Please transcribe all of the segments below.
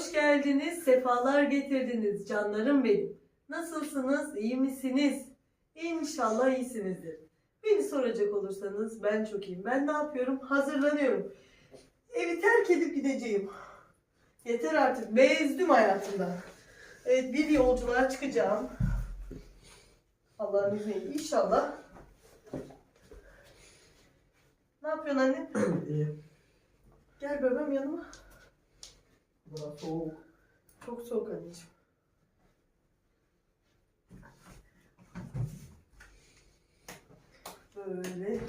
Hoş geldiniz, sefalar getirdiniz canlarım benim. Nasılsınız, iyi misiniz? İnşallah iyisinizdir. Beni soracak olursanız ben çok iyiyim. Ben ne yapıyorum? Hazırlanıyorum. Evi terk edip gideceğim. Yeter artık. Bezdim hayatımdan. Evet bir yolculuğa çıkacağım. Allah'ın izniyle inşallah. Ne yapıyorsun anne? İyi. Gel bebeğim yanıma. Burası soğuk. Çok soğuk anneciğim. Böyle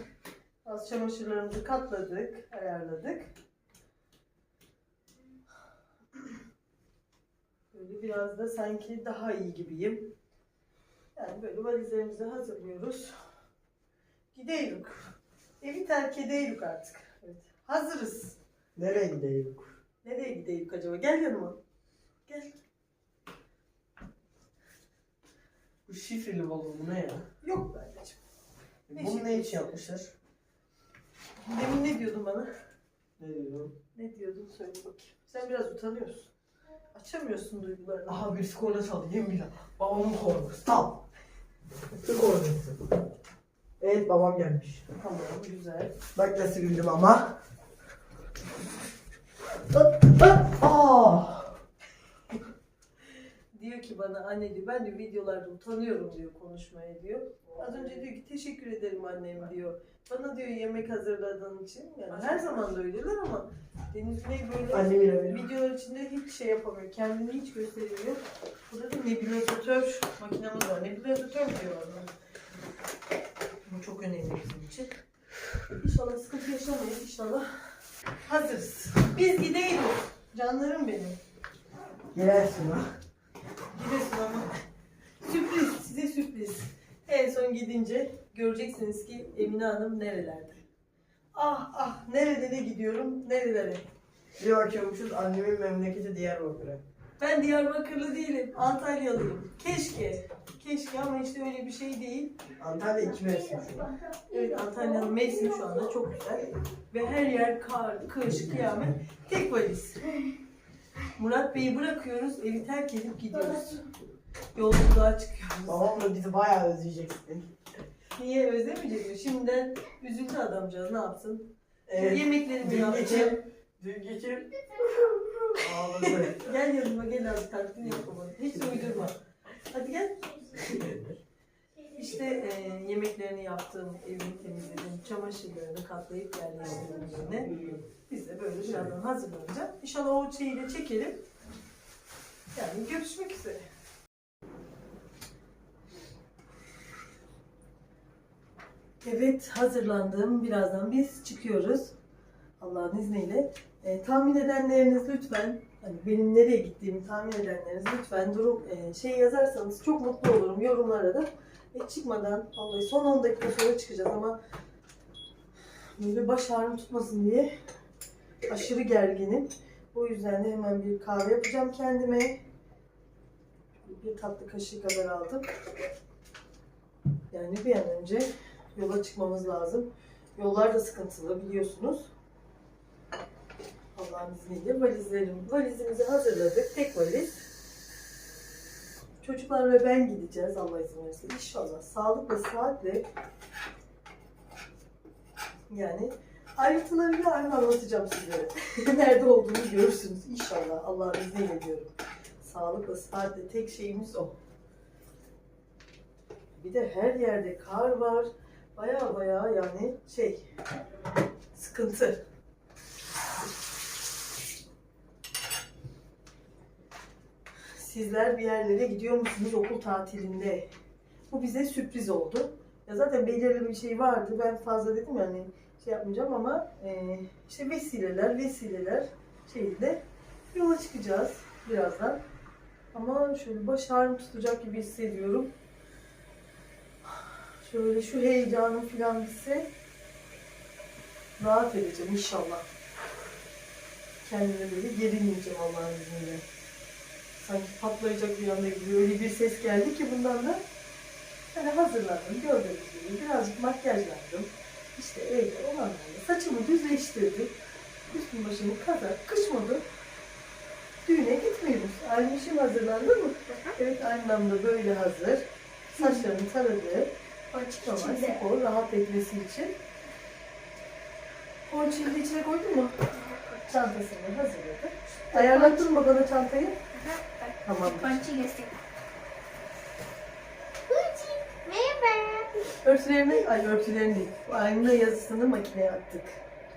az çamaşırlarımızı katladık, ayarladık. Böyle biraz da sanki daha iyi gibiyim. Yani böyle valizlerimizi hazırlıyoruz. Gideyiz. Evi terk edeyiz artık. Evet. Hazırız. Nereye gidelim? Nereye gideyiz acaba? Gel yanıma. Gel. Bu şifreli balon bu ne ya? Yok be anneciğim. Ne Bunu ne için yapmışlar? Demin ne diyordun bana? Ne diyorum? Ne diyordun söyle bakayım. Sen biraz utanıyorsun. Açamıyorsun duygularını. Aha birisi korna çaldı yemin billah. Babamın kornası. Stop. Su kornası. Evet babam gelmiş. Tamam güzel. Bak nasıl güldüm ama. Aa! Diyor ki bana anne diyor ben de videolarda utanıyorum diyor konuşmaya diyor. Az önce diyor ki teşekkür ederim annem diyor. Bana diyor yemek hazırladığın için. Yani her zaman da öyleler ama Deniz Bey böyle Annem videolar içinde hiç şey yapamıyor. Kendini hiç gösteremiyor. Burada da nebulizatör makinamız var. Nebulizatör diyorlar buna. Bu çok önemli bizim için. İnşallah sıkıntı yaşamayız. İnşallah hazırız. Biz gidelim. Canlarım benim. Gelsin ha. Gidesin ama. Sürpriz. Size sürpriz. En son gidince göreceksiniz ki Emine Hanım nerelerde. Ah ah nerelere gidiyorum nerelere. Bir bakıyormuşuz annemin memleketi Diyarbakır'a. Ben Diyarbakırlı değilim. Antalyalıyım. Keşke. Keşke ama işte öyle bir şey değil. Antalya iki mevsim şu an. Evet Antalya'nın mevsimi şu anda çok güzel. Ve her yer kar, kış, kıyamet. Tek valiz. Murat Bey'i bırakıyoruz, evi terk edip gidiyoruz. Yolculuğa çıkıyoruz. Babam da bizi bayağı özleyeceksin. Niye özlemeyecek mi? Şimdiden üzüldü adamcağız ne yapsın? Evet. Yemeklerimi Dün yaptı. Dün geçir. Ağladı. Gel yanıma gel abi taklidini bana. Hiç uydurma. Hadi gel. İşte e, yemeklerini yaptım, evini temizledim, çamaşırlarını katlayıp yerleştirdim yerine. Biz de böyle birazdan hazırlanacağız. İnşallah o şeyi de çekelim. Yani görüşmek üzere. Evet hazırlandım. Birazdan biz çıkıyoruz. Allah'ın izniyle. E, tahmin edenleriniz lütfen, hani benim nereye gittiğimi tahmin edenleriniz lütfen durum e, şey yazarsanız çok mutlu olurum yorumlara da. E, çıkmadan, vallahi son 10 dakika sonra çıkacağız ama böyle baş ağrım tutmasın diye aşırı gerginim. O yüzden de hemen bir kahve yapacağım kendime. Bir tatlı kaşığı kadar aldım. Yani bir an önce yola çıkmamız lazım. Yollar da sıkıntılı biliyorsunuz. Allah'ın izniyle valizlerim, valizimizi hazırladık. Tek valiz. Çocuklar ve ben gideceğiz Allah izin verirse. İnşallah sağlıkla, sıhhatle yani ayrıntılarıyla yarın anlatacağım sizlere. Nerede olduğunu görürsünüz inşallah. Allah'ın izniyle diyorum. Sağlıkla, sıhhatle tek şeyimiz o. Bir de her yerde kar var. Baya baya yani şey sıkıntı. Sizler bir yerlere gidiyor musunuz okul tatilinde? Bu bize sürpriz oldu. Ya zaten belirli bir şey vardı. Ben fazla dedim yani şey yapmayacağım ama e, işte vesileler vesileler şeyinde yola çıkacağız birazdan. Ama şöyle baş ağrım tutacak gibi hissediyorum. Şöyle şu heyecanım falan bitse rahat edeceğim inşallah. Kendime böyle gerilmeyeceğim Allah'ın izniyle. Sanki patlayacak bir anda gibi öyle bir ses geldi ki bundan da hani hazırlandım gördüğünüz gibi birazcık makyajlandım. İşte evde olanlarla saçımı düzleştirdim. Üstüm başımı kazak, kış modu düğüne gitmiyoruz. Aynışım hazırlandı mı? Evet annem de böyle hazır. Saçlarını taradı. Açık içinde. spor rahat etmesi için. Ponçini de içine koydun mu? Çantasını hazırladı. Ayarlattın mı bana çantayı? Tamam. Pançı göster. Örtülerini, ay örtülerini değil. Ayna yazısını makineye attık.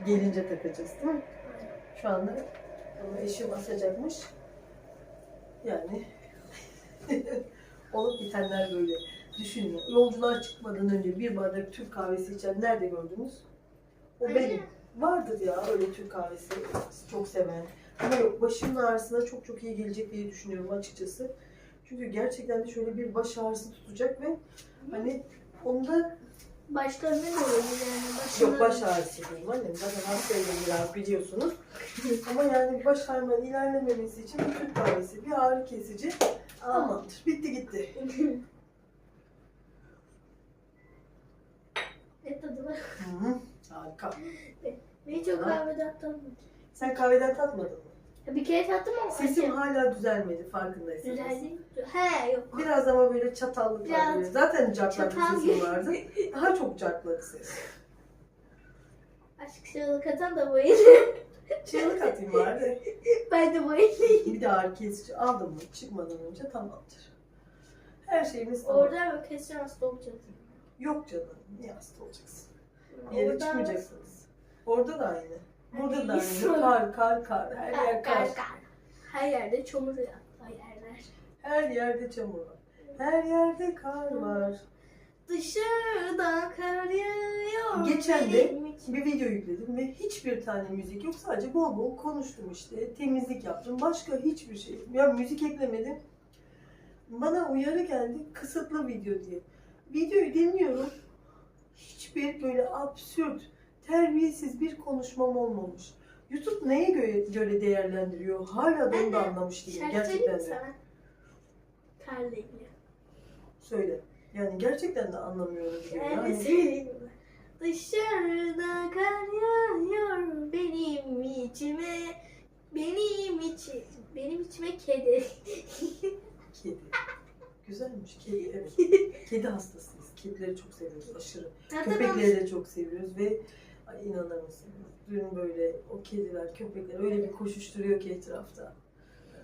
Gelince takacağız değil mi? Şu anda eşim asacakmış. Yani olup bitenler böyle. Düşünün. Yolculuğa çıkmadan önce bir bardak Türk kahvesi içen nerede gördünüz? O benim. Vardır ya öyle Türk kahvesi çok seven. Ama yok başımın ağrısına çok çok iyi gelecek diye düşünüyorum açıkçası. Çünkü gerçekten de şöyle bir baş ağrısı tutacak ve hani onda Başlarına ne oluyor yani? Başına... Yok baş ağrısı diyeyim annem. Zaten hastayım biraz biliyorsunuz. Ama yani baş ağrımın ilerlememesi için bir Türk kahvesi, bir ağrı kesici tamamdır. Bitti gitti. ne tadı var? Hı hı. Harika. Ben çok Ha. kahveden tatmadım. Sen kahveden tatmadın mı? Bir kere tattım ama Sesim acı. hala düzelmedi farkındaysanız. Güzel değil. He yok. Biraz ama böyle çatallı Biraz. Zaten caklak bir çatal sesim gibi. vardı. Daha çok caklak ses. Aşk çığlık atan da bayılır. Çığlık atayım bari. ben de bayılayım. Bir de ağrı kesici aldım mı çıkmadan önce tamamdır. Her şeyimiz tamam. Orada mı kesin hasta olacağız? Yok canım. Niye hasta olacaksın? Bir yere çıkmayacaksınız. Orada da aynı. Burada da Ay, aynı. Kar, kar, kar. Her yer Kar. Her yerde çamur ya. Her yerler. Her yerde çamur var. Her yerde kar var. Dışarıda kar yağıyor. Geçen de bir video yükledim ve hiçbir tane müzik yok. Sadece bol bol konuştum işte. Temizlik yaptım. Başka hiçbir şey. Ya müzik eklemedim. Bana uyarı geldi. Kısıtlı video diye. Videoyu dinliyorum. Hiçbir böyle absürt, terbiyesiz bir konuşmam olmamış. YouTube neye göre, göre değerlendiriyor? Hala da onu da anlamış değilim. Gerçekten de. sana? Karla ilgili. Söyle. Yani gerçekten de anlamıyorum. diyor. Yani Yani, söyleyeyim mi? Dışarıda kar yağıyor benim içime. Benim için, benim içime kedi. kedi. Güzelmiş. Kedi evet. Kedi hastasıyız. Kedileri çok seviyoruz aşırı. Köpekleri de çok seviyoruz ve ay inanır mısınız? Dün böyle o kediler, köpekler öyle bir koşuşturuyor ki etrafta.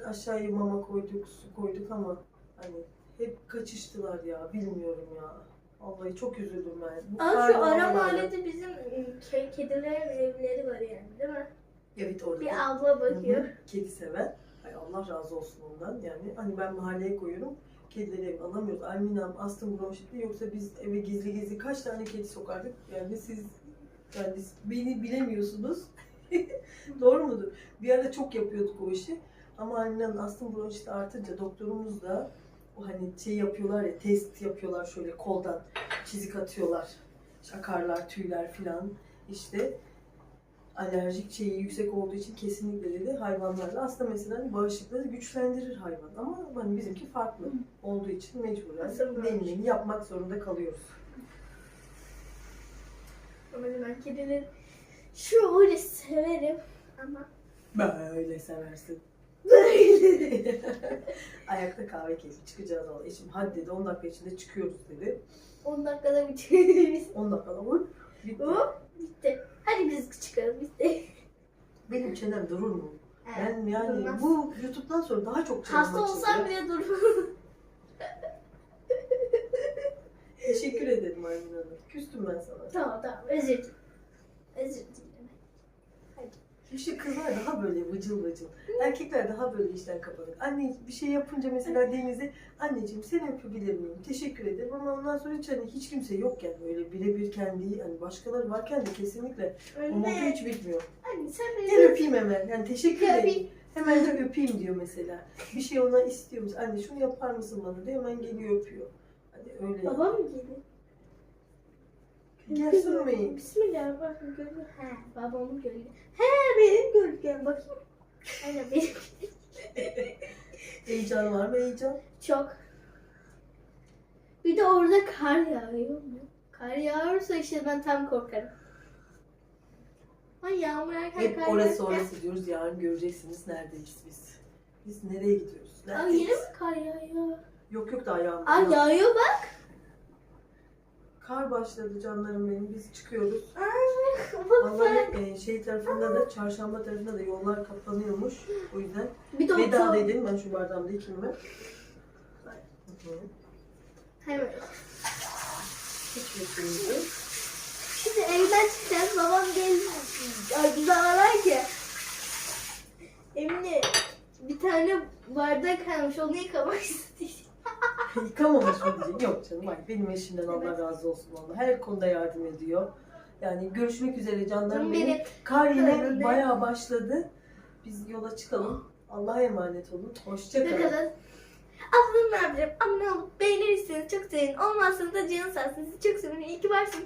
Aşağıya mama koyduk, su koyduk ama hani hep kaçıştılar ya. Bilmiyorum ya. Vallahi çok üzüldüm ben. Bu Aa, şu ara mahallede bizim ıı, ke- kedilerin evleri var yani değil mi? Evet orada. Bir abla bakıyor. Hı hı, Kedi seven. Ay Allah razı olsun ondan. Yani hani ben mahalleye koyuyorum. Kedileri eve alamıyoruz. Almina'm astım bronşitli yoksa biz eve gizli gizli kaç tane kedi sokardık. Yani siz yani beni bilemiyorsunuz. Doğru mudur? Bir ara çok yapıyorduk o işi. Ama Almina'nın astım bronşiti artınca doktorumuz da o hani şey yapıyorlar ya test yapıyorlar şöyle koldan çizik atıyorlar. Şakarlar, tüyler filan. İşte alerjik şeyi yüksek olduğu için kesinlikle dedi hayvanlarla aslında mesela hani bağışıklığı güçlendirir hayvan ama hani bizimki farklı olduğu için mecburen nemliğini yapmak zorunda kalıyoruz. Ama ben kedileri şöyle severim ama Böyle seversin. böyle. Ayakta kahve keyfi çıkacağız valla. Eşim hadi dedi 10 dakika içinde çıkıyoruz dedi. 10 dakikada bitiririz. 10 dakikada vur. Bitti. Hop bitti. Hadi biz çıkalım bitti. Benim çenem durur mu? Ben yani durmaz. bu YouTube'dan sonra daha çok çenem Hasta açıldı. olsam bile durur. Teşekkür ederim Aymin Hanım. Küstüm ben sana. tamam tamam özür dilerim. Özür dilerim. İşte kızlar daha böyle vıcıl vıcıl. Erkekler daha böyle işten kapanık. Anne bir şey yapınca mesela Deniz'e anneciğim seni öpebilir miyim? Teşekkür ederim ama ondan sonra hiç hani hiç kimse yokken böyle birebir kendi hani başkaları varken de kesinlikle o modu hiç bitmiyor. anne sen beni Gel öpeyim hemen. Yani teşekkür Ya ederim. bir- Hemen de öpeyim diyor mesela. Bir şey ona istiyor musun? Anne şunu yapar mısın bana diyor. Hemen geliyor öpüyor. Hadi öyle. Babam mı geliyor? Gel sürmeyin. Bismillahirrahmanirrahim. Gölge. He babamın gölge. He benim gölgem bakayım. Aynen benim. Heyecan var mı heyecan? Çok. Bir de orada kar yağıyor mu? Kar yağarsa işte ben tam korkarım. Ay yağmur yağarken Hep kar orası yağarken- orası diyoruz. Yarın göreceksiniz neredeyiz biz. Biz nereye gidiyoruz? Neredeyiz? yine mi kar yağıyor? Yok yok daha yağmur. Yok. yağıyor bak. Kar başladı canlarım benim. Biz çıkıyoruz. Vallahi e, şey tarafında da çarşamba tarafında da yollar kapanıyormuş. O yüzden Bir de veda otur. dedim. Ben şu bardağımda. Hı hı. Hiç beklemedim. Şimdi evden çıkacağız. Babam geldi. Ay bize aralar ki. Emine bir tane bardak kalmış. Onu yıkamak istiyor. Yıkamamış mı diyecek? Yok canım. Bak benim eşimden Allah razı olsun valla. Her konuda yardım ediyor. Yani görüşmek üzere canlarım benim. Kar yine bayağı başladı. Biz yola çıkalım. Allah'a emanet olun. Hoşça Ne kalın. kadar? Ablam ne yapacağım? Abone olup beğenirseniz çok sevinirim. Olmazsanız da canı sağ olsun. Sizi çok seviyorum. İyi ki varsın.